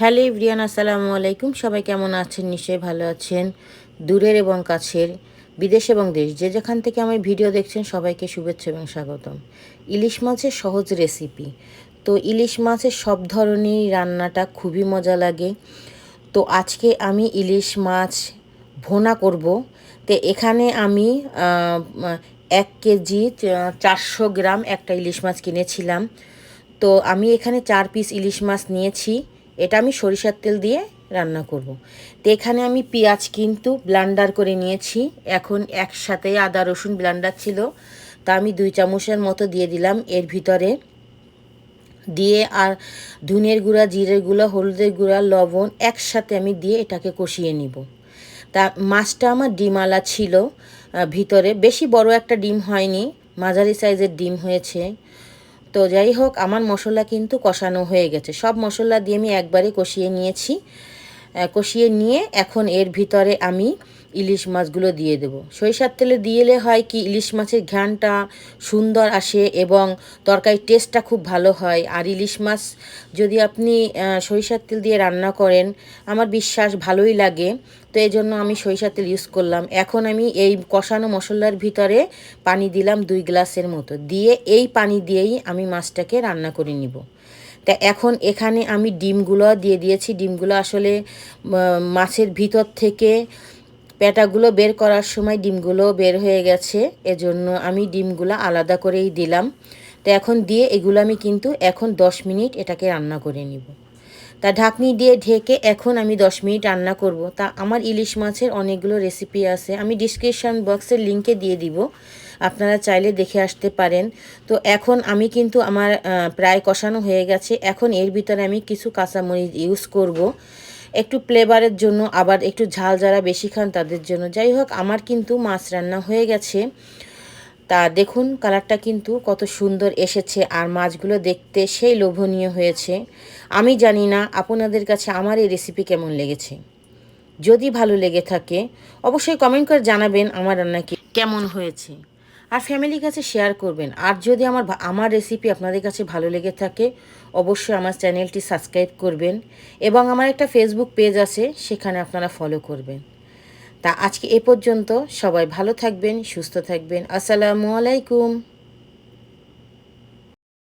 Hello everyone, আসসালামু আলাইকুম। সবাই কেমন আছেন? নিশ্চয়ই ভালো আছেন। দূরের এবং কাছের, বিদেশ এবং দেশ, যে যেখান থেকে আমার ভিডিও দেখছেন, সবাইকে শুভেচ্ছা এবং স্বাগতম। ইলিশ মাছের সহজ রেসিপি তো ইলিশ মাছের সব ধরনের রান্নাটা খুবই মজা লাগে। তো আজকে আমি ইলিশ মাছ ভোনা করব। তো এখানে আমি এক কেজি, চারশো গ্রাম একটা ইলিশ মাছ কিনেছিলাম। তো আমি এখানে চার পিস ইলিশ মাছ নিয়েছি। এটা আমি সরিষার তেল দিয়ে রান্না করব। তো এখানে আমি পেঁয়াজ কিন্তু ব্লান্ডার করে নিয়েছি। এখন একসাথে আদা, রসুন ব্লান্ডার ছিল। তা আমি দুই চামচের মতো দিয়ে দিলাম। এর ভিতরে দিয়ে আর ধুনের গুঁড়া, জিরের গুঁড়া, হলুদের গুঁড়া, লবণ একসাথে আমি দিয়ে এটাকে কষিয়ে নিব। তা মাছটা আমার ডিমালা ছিল। ভিতরে বেশি বড় একটা ডিম হয়নি। মাঝারি সাইজের ডিম হয়েছে। তো যাই হোক, আমার মশলা কিন্তু কষানো হয়ে গেছে। সব মশলা দিয়ে আমি একবারে কষিয়ে নিয়েছি। কষিয়ে নিয়ে এখন এর ভিতরে আমি ইলিশ মাছগুলো দিয়ে দেবো। সরিষার তেলে দিয়েলে হয় কি, ইলিশ মাছের ঘ্রাণটা সুন্দর আসে এবং তরকারির টেস্টটা খুব ভালো হয়। আর ইলিশ মাছ যদি আপনি সরিষার তেল দিয়ে রান্না করেন, আমার বিশ্বাস ভালোই লাগে। তো এই জন্য আমি সরিষার তেল ইউজ করলাম। এখন আমি এই কষানো মশলার ভিতরে পানি দিলাম দুই গ্লাসের মতো। দিয়ে এই পানি দিয়েই আমি মাছটাকে রান্না করে নিব। তা এখন এখানে আমি ডিমগুলো দিয়ে দিয়েছি। ডিমগুলো আসলে মাছের ভিতর থেকে পেটাগুলো বের করার সময় ডিমগুলো বের হয়ে গেছে, এজন্য আমি ডিমগুলো আলাদা করেই দিলাম। তো এখন দিয়ে এগুলো আমি কিন্তু এখন দশ মিনিট এটাকে রান্না করে নিব। তা ঢাকনি দিয়ে ঢেকে এখন আমি দশ মিনিট রান্না করব। তা আমার ইলিশ মাছের অনেকগুলো রেসিপি আছে, আমি ডিসক্রিপশান বক্সের লিঙ্কে দিয়ে দিব। আপনারা চাইলে দেখে আসতে পারেন। তো এখন আমি কিন্তু আমার প্রায় কষানো হয়ে গেছে। এখন এর ভিতরে আমি কিছু কাঁচামরিচ ইউজ করব। একটু ফ্লেভারের জন্য, আবার একটু ঝাল যারা বেশি খান তাদের জন্য। যাই হোক, আমার কিন্তু মাছ রান্না হয়ে গেছে। তা দেখুন, কালারটা কিন্তু কত সুন্দর এসেছে, আর মাছগুলো দেখতে সেই লোভনীয় হয়েছে। আমি জানি না আপনাদের কাছে আমার এই রেসিপি কেমন লেগেছে। যদি ভালো লেগে থাকে, অবশ্যই কমেন্ট করে জানাবেন আমার রান্না কি কেমন হয়েছে। আর ফ্যামিলির কাছে শেয়ার করবেন। আর যদি আমার আমার রেসিপি আপনাদের কাছে ভালো লেগে থাকে, অবশ্যই আমার চ্যানেলটি সাবস্ক্রাইব করবেন এবং আমার একটা ফেসবুক পেজ আছে, সেখানে আপনারা ফলো করবেন। তা আজকে এ পর্যন্ত সবাই ভালো থাকবেন, সুস্থ থাকবেন। আসসালামু আলাইকুম।